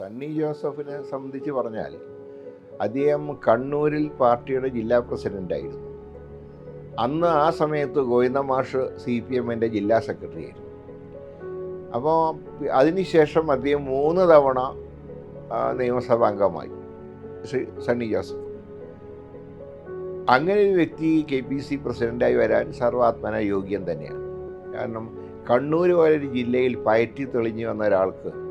സണ്ണി ജോസഫിനെ സംബന്ധിച്ച് പറഞ്ഞാൽ അദ്ദേഹം കണ്ണൂരിൽ പാർട്ടിയുടെ ജില്ലാ പ്രസിഡന്റായിരുന്നു അന്ന് ആ സമയത്ത് ഗോവിന്ദ മാഷ് സി പി എമ്മിന്റെ ജില്ലാ സെക്രട്ടറി ആയിരുന്നു. അപ്പോൾ അതിനുശേഷം അദ്ദേഹം മൂന്ന് തവണ നിയമസഭാ അംഗമായി. ശ്രീ സണ്ണി ജോസഫ്. അങ്ങനെ ഒരു വ്യക്തി കെ പി സി പ്രസിഡന്റായി വരാൻ സർവാത്മന യോഗ്യം തന്നെയാണ്. കാരണം കണ്ണൂർ പോലൊരു ജില്ലയിൽ പയറ്റി തെളിഞ്ഞു വന്ന ഒരാൾക്ക്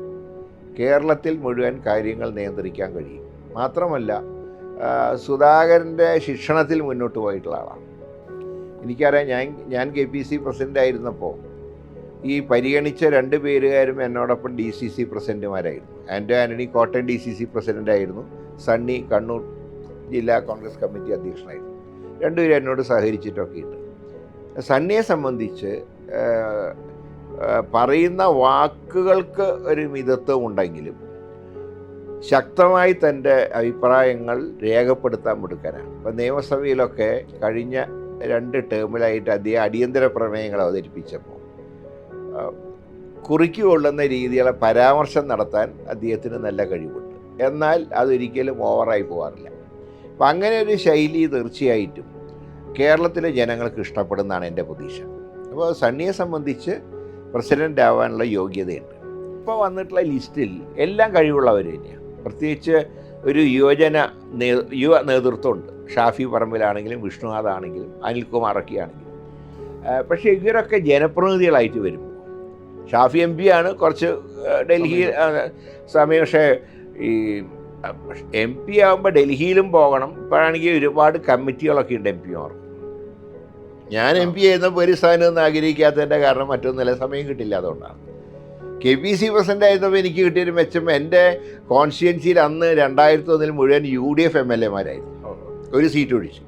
കേരളത്തിൽ മുഴുവൻ കാര്യങ്ങൾ നിയന്ത്രിക്കാൻ കഴിയും. മാത്രമല്ല സുധാകരന്റെ ശിക്ഷണത്തിൽ മുന്നോട്ട് പോയിട്ടുള്ള ആളാണ്. എനിക്കറിയാം ഞാൻ ഞാൻ കെ പി സി പ്രസിഡന്റ് ആയിരുന്നപ്പോൾ ഈ പരിഗണിച്ച രണ്ട് പേരുകാരും എന്നോടൊപ്പം D C C പ്രസിഡന്റുമാരായിരുന്നു Anto Antony Kottayam D C C പ്രസിഡന്റായിരുന്നു Sunny Kannur ജില്ലാ കോൺഗ്രസ് കമ്മിറ്റി അധ്യക്ഷനായിരുന്നു. രണ്ടുപേരും എന്നോട് സഹകരിച്ചിട്ടൊക്കെ ഉണ്ട് സണ്ണിയെ സംബന്ധിച്ച് പറയുന്ന വാക്കുകൾക്ക് ഒരു മിതത്വം ഉണ്ടെങ്കിലും ശക്തമായി തന്റെ അഭിപ്രായങ്ങൾ രേഖപ്പെടുത്താൻ മിടുക്കനാണ്. ഇപ്പം നിയമസഭയിലൊക്കെ കഴിഞ്ഞ രണ്ട് ടേമിലായിട്ട് അദ്ദേഹം അടിയന്തര പ്രമേയങ്ങൾ അവതരിപ്പിച്ചപ്പോൾ കുറിക്ക് കൊള്ളുന്ന രീതിയിലുള്ള പരാമർശം നടത്താൻ അദ്ദേഹത്തിന് നല്ല കഴിവുണ്ട്. എന്നാൽ അതൊരിക്കലും ഓവറായി പോകാറില്ല അപ്പം അങ്ങനെ ഒരു ശൈലി തീർച്ചയായിട്ടും കേരളത്തിലെ ജനങ്ങൾക്ക് ഇഷ്ടപ്പെടുന്നതാണ് എന്റെ പ്രതീക്ഷ. അപ്പോൾ സണ്ണിയെ സംബന്ധിച്ച് പ്രസിഡന്റ് ആവാനുള്ള യോഗ്യതയുണ്ട്. ഇപ്പോൾ വന്നിട്ടുള്ള ലിസ്റ്റിൽ എല്ലാം കഴിവുള്ളവർ തന്നെയാണ്. പ്രത്യേകിച്ച് ഒരു യുവജന നേ യുവ നേതൃത്വമുണ്ട്. ഷാഫി പറമ്പിലാണെങ്കിലും വിഷ്ണുനാഥ് ആണെങ്കിലും അനിൽകുമാറൊക്കെ ആണെങ്കിലും പക്ഷേ ഇവരൊക്കെ ജനപ്രതിനിധികളായിട്ട് വരും ഷാഫി എം പി ആണ് കുറച്ച് ഡൽഹി സമയം. പക്ഷേ ഈ എം പി ആകുമ്പോൾ ഡൽഹിയിലും പോകണം. ഇപ്പോഴാണെങ്കിൽ ഒരുപാട് കമ്മിറ്റികളൊക്കെ ഉണ്ട് എം പിമാർ ഞാൻ എം പി ആയിരുന്നപ്പോൾ ഒരു സ്ഥാനം ഒന്നും ആഗ്രഹിക്കാത്തതിന്റെ കാരണം മറ്റൊന്നുമല്ല സമയം കിട്ടില്ല അതുകൊണ്ടാണ്. കെ പി സി പ്രസിഡന്റ് ആയിരുന്നപ്പോൾ എനിക്ക് കിട്ടിയൊരു മെച്ചം എന്റെ കോൺസ്റ്റിറ്റ്യൻസിയിൽ അന്ന് രണ്ടായിരത്തി ഒന്നിൽ മുഴുവൻ U D F M L എമാരായിരുന്നു. ഒരു സീറ്റ് ഒഴിച്ച്.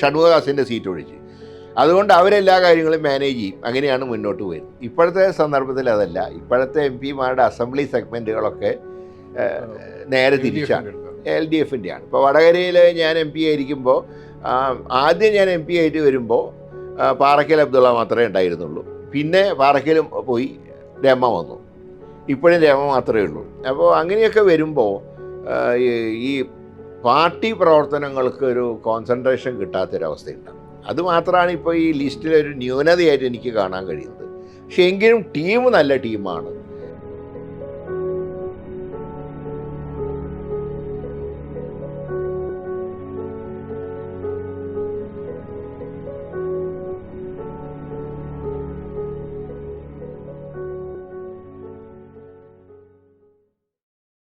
ഷൺമുഖദാസിന്റെ സീറ്റ് ഒഴിച്ച്. അതുകൊണ്ട് അവരെല്ലാ കാര്യങ്ങളും മാനേജ് ചെയ്യും. അങ്ങനെയാണ് മുന്നോട്ട് പോയത്. ഇപ്പോഴത്തെ സന്ദർഭത്തിൽ അതല്ല. ഇപ്പോഴത്തെ എം പിമാരുടെ അസംബ്ലി സെഗ്മെന്റുകളൊക്കെ നേരെ തിരിച്ചാണ്. എൽ ഡി എഫിന്റെയാണ്. ഇപ്പോൾ വടകരയിൽ ഞാൻ എം പി ആയിരിക്കുമ്പോൾ ആദ്യം ഞാൻ എം പി ആയിട്ട് വരുമ്പോൾ പാറക്കൽ അബ്ദുള്ള മാത്രമേ ഉണ്ടായിരുന്നുള്ളൂ. പിന്നെ പാറക്കലും പോയി രമ വന്നു. ഇപ്പോഴും രമ മാത്രമേ ഉള്ളൂ. അപ്പോൾ അങ്ങനെയൊക്കെ വരുമ്പോൾ ഈ- പാർട്ടി പ്രവർത്തനങ്ങൾക്ക് ഒരു കോൺസെൻട്രേഷൻ കിട്ടാത്തൊരവസ്ഥയുണ്ടാകും അത് മാത്രമാണ് ഇപ്പോൾ ഈ ലിസ്റ്റിലൊരു ന്യൂനതയായിട്ട് എനിക്ക് കാണാൻ കഴിയുന്നത്. പക്ഷേ എങ്കിലും ടീം നല്ല ടീമാണ്.